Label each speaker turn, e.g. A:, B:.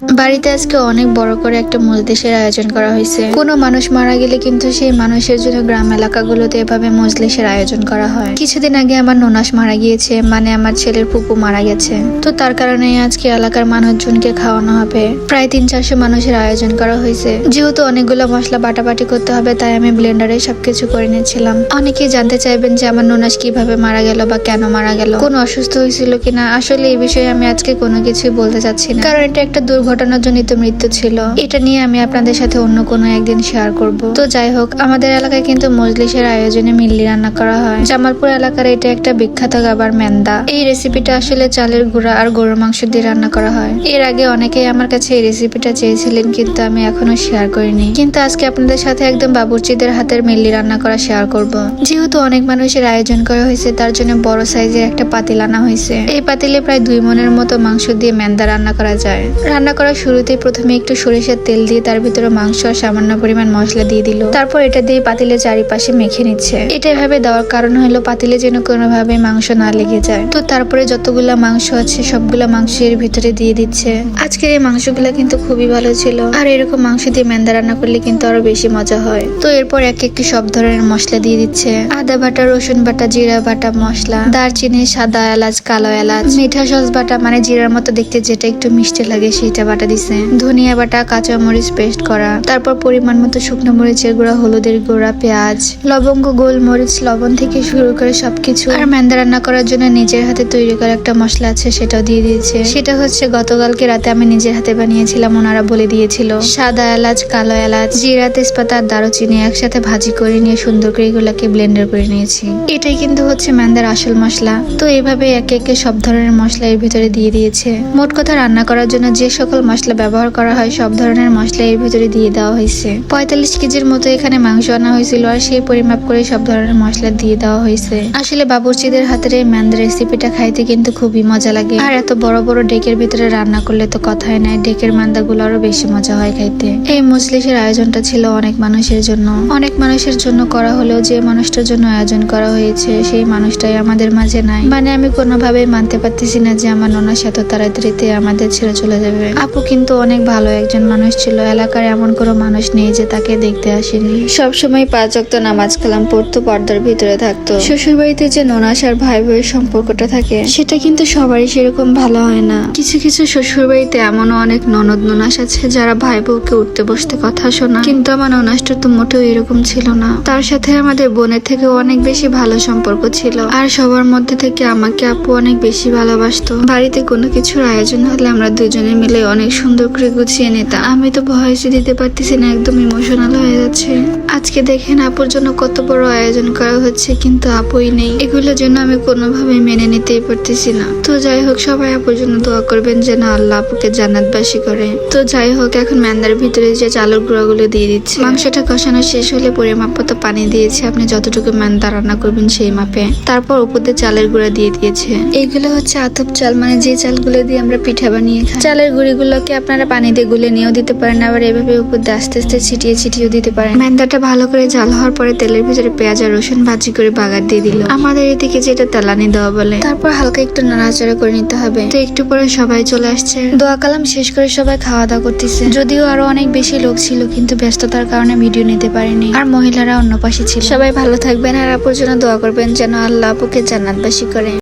A: বাড়িতে আজকে অনেক বড় করে একটা মজলিসের আয়োজন করা হয়েছে। কোনো মানুষ মারা গেলে কিন্তু সেই মানুষের জন্য গ্রাম এলাকাগুলোতে এভাবে মজলিসের আয়োজন করা হয়। কিছুদিন আগে আমার ননাস মারা গিয়েছে মানে আমার ছেলের ফুপু মারা গেছে। তো তার কারণে আজকে এলাকার মানুষজনকে খাওয়ানো হবে। প্রায় তিন চারশো মানুষের আয়োজন করা হয়েছে। যেহেতু অনেকগুলো মশলা বাটাবাটি করতে হবে, তাই আমি ব্লেন্ডারে সবকিছু করে নিয়েছিলাম। অনেকেই জানতে চাইবেন যে আমার নোনাস কীভাবে মারা গেল বা কেন মারা গেল। কোন অসুস্থ হয়েছিল কিনা? আসলে এই বিষয়ে আমি আজকে কোনো কিছুই বলতে চাচ্ছি না। কারণ এটা একটা দুর্ঘটনার জনিত মৃত্যু ছিল। এটা নিয়ে আমি আপনাদের সাথে অন্য কোনো একদিন শেয়ার করব। তো যাই হোক, আমাদের এলাকায় কিন্তু মজলিসের আয়োজনে মিল্লি রান্না করা হয়। জামালপুর এলাকার এটা একটা বিখ্যাত খাবার মেন্দা। এই রেসিপিটা আসলে চালের গুঁড়া আর গরুর মাংস দিয়ে রান্না করা হয়। এর আগে অনেকেই আমার কাছে এই রেসিপিটা চেয়েছিলেন, কিন্তু আমি এখনও শেয়ার করিনি। কিন্তু আজকে আপনাদের সাথে একদম বাবুর্চিদের হাতের মিল্লি রান্না করা শেয়ার করব। যেহেতু অনেক মানুষের আয়োজন করা হয়েছে, তার জন্য বড় সাইজের একটা পাতিল আনা হয়েছে। এই পাতিলে প্রায় দুই মনের মতো মাংস দিয়ে মেন্দা রান্না করা যায়। রান্না করার শুরুতে প্রথমে একটু সরিষার তেল দিয়ে তার ভিতরে মাংস আর সামান্য পরিমাণ মশলা দিয়ে দিল। তারপর এটা দিয়ে পাতিলে চারিপাশে মেখে নিচ্ছে। এটা এভাবে দেওয়ার কারণ হলো পাতিলে যেন কোনোভাবে মাংস না লেগে যায়। তো তারপরে যতগুলা মাংস আছে, সবগুলা মাংস এর ভিতরে দিয়ে দিচ্ছে। আজকের এই মাংসগুলা কিন্তু খুবই ভালো ছিল। আর এরকম মাংস দিয়ে মেন্দা রান্না করলে কিন্তু আরও বেশি মজা হয়। তো এরপর এক একটি সব ধরনের মশলা দিয়ে দিচ্ছে। আদা বাটা, রসুন বাটা, জিরা বাটা মশলা, দারচিনি, সাদা এলাচ, কালো এলাচ, মিঠা সস বাটা মানে জিরার মতো দেখতে যেটা একটু মিষ্টি লাগে সেটা বাটা দিছে। ধনিয়া বাটা, কাঁচা মরিচ পেস্ট করা, তারপর পরিমাণ মতো শুকনো মরিচের গুঁড়া, হলুদের গুঁড়া, পেঁয়াজ, লবঙ্গ, গোলমরিচ, লবণ থেকে শুরু করে সবকিছু, আর ম্যান্দা রান্না করার জন্য নিজের হাতে তৈরি করা একটা মশলা আছে, সেটাও দিয়ে দিয়েছে। সেটা হচ্ছে গতকালকে রাতে আমি নিজের হাতে বানিয়েছিলাম, ওনারা বলে দিয়েছিল। সাদা এলাচ, কালো এলাচ, জিরা, তেজপাতা আর দারুচিনি একসাথে ভাজি করে নিয়ে সুন্দর করে এগুলাকে ব্লেন্ডার করে নিয়েছি। এটাই কিন্তু হচ্ছে ম্যান্দার আসল মশলা। তো এইভাবে একে একে সব ধরনের মশলা এর ভিতরে দিয়ে দিয়েছে। মোট কথা রান্না করার জন্য যে সকল মশলা ব্যবহার করা হয়, সব ধরনের মশলা এর ভিতরে দিয়ে দেওয়া হয়েছে। পঁয়তাল্লিশ কেজির মতো এখানে মাংস আনা হয়েছিল আর সেই পরিমাপ করে সব ধরনের মশলা দিয়ে দেওয়া হয়েছে। আসলে বাবুর্চিদের হাতের এই ম্যান্দার রেসিপিটা খাইতে কিন্তু খুবই মজা লাগে। আর এত বড় বড় ডেকের ভিতরে রান্না করলে তো কথাই নাই, ডেকের মান্দাগুলো আরও বেশি মজা হয় খাইতে। এই মজলিসের আয়োজনটা ছিল অনেক মানুষের জন্য। অনেক মানুষের জন্য করা হলেও যে মানুষটার জন্য আয়োজন করা হয়েছে, সেই মানুষটাই আমাদের মাঝে নাই। মানে আমি কোনোভাবেই মানতে পারতেছি না যে আমার ননার সাথে তাড়াতাড়িতে আমাদের ছেড়ে চলে যাবে। আপু কিন্তু অনেক ভালো একজন মানুষ ছিল। এলাকার এমন কোনো মানুষ নেই যে তাকে দেখতে আসেনি। সবসময় পাঁচ অক্ত নামাজ কালাম পড়তো পর্দার ভিতরে থাকতো। শ্বশুর বাড়িতে যে ননাস আর ভাই ভাইয়ের সম্পর্কটা থাকে সেটা কিন্তু সবারই সেরকম ভালো হয় না। কিছু কিছু শ্বশুর বাড়িতে এমনও অনেক ননদ ননাস আছে যারা ভাই বউকে উঠতে বসতে কথা শোনা কিন্তু আমার ননাসটা তো মোটেও এরকম ছিল না। তার সাথে আমাদের বোনের থেকেও অনেক বেশি ভালো সম্পর্ক ছিল। আর সবার মধ্যে থেকে আমাকে আপু অনেক বেশি ভালোবাসতো। বাড়িতে কোনো কিছুর আয়োজন হলে আমরা দুজনে মিলে অনেক সুন্দর করে গুছিয়ে নিতাম আমি তো ভয়েসে দিতে পারতেছি না, একদম ইমোশনাল হয়ে যাচ্ছে। আজকে দেখেন আপুর জন্য কত বড় আয়োজন করা হচ্ছে, কিন্তু আপুই নেই। এগুলোর জন্য আমি কোনোভাবে মেনে নিতেই পারতেছি না। তো যাই হোক, সবাই আপুর জন্য দোয়া করবেন যেন আল্লাহ আপুকে জান্নাতবাসী করে। তো যাই হোক, এখন ম্যান্দার ভিতরে যে চালের গুঁড়াগুলো দিয়ে দিচ্ছে। মাংসটা কষানো শেষ হলে পরিমাপ পানি দিয়েছে। আপনি যতটুকু ম্যান্দা রান্না করবেন সেই মাপে। তারপর উপর চালের গুঁড়া দিয়ে দিয়েছে। এইগুলো হচ্ছে আতপ চাল মানে যে চালগুলো দিয়ে আমরা পিঠা বানিয়ে খাই। চালের গুঁড়িগুলোকে আপনারা পানি দিয়ে গুলে নিয়েও দিতে পারেন, আবার এভাবে উপর দিয়ে আস্তে আস্তে ছিটিয়ে ছিটিয়েও দিতে পারেন। ম্যান্দাটা ভালো করে জাল হওয়ার পরে তেলের ভিতরে পেঁয়াজ আর রসুন ভাজি করে বাগার দিয়ে দিল। আমাদের এদিকে যেটা তেলানি দেওয়া বলে। তারপর হালকা একটু নাড়াচাড়া করে নিতে হবে। তো একটু পরে সবাই চলে আসছে। দোয়া কালাম শেষ করে সবাই খাওয়া দাওয়া করতেছে। যদিও আরও অনেক বেশি লোক ছিল, কিন্তু ব্যস্ততার কারণে ভিডিও নিতে পারিনি। আর মহিলারা অন্য পাশে ছিল। সবাই ভালো থাকবেন আর আপুর জন্য দোয়া করবেন যেন আল্লাহ আপুকে জান্নাতবাসী করে।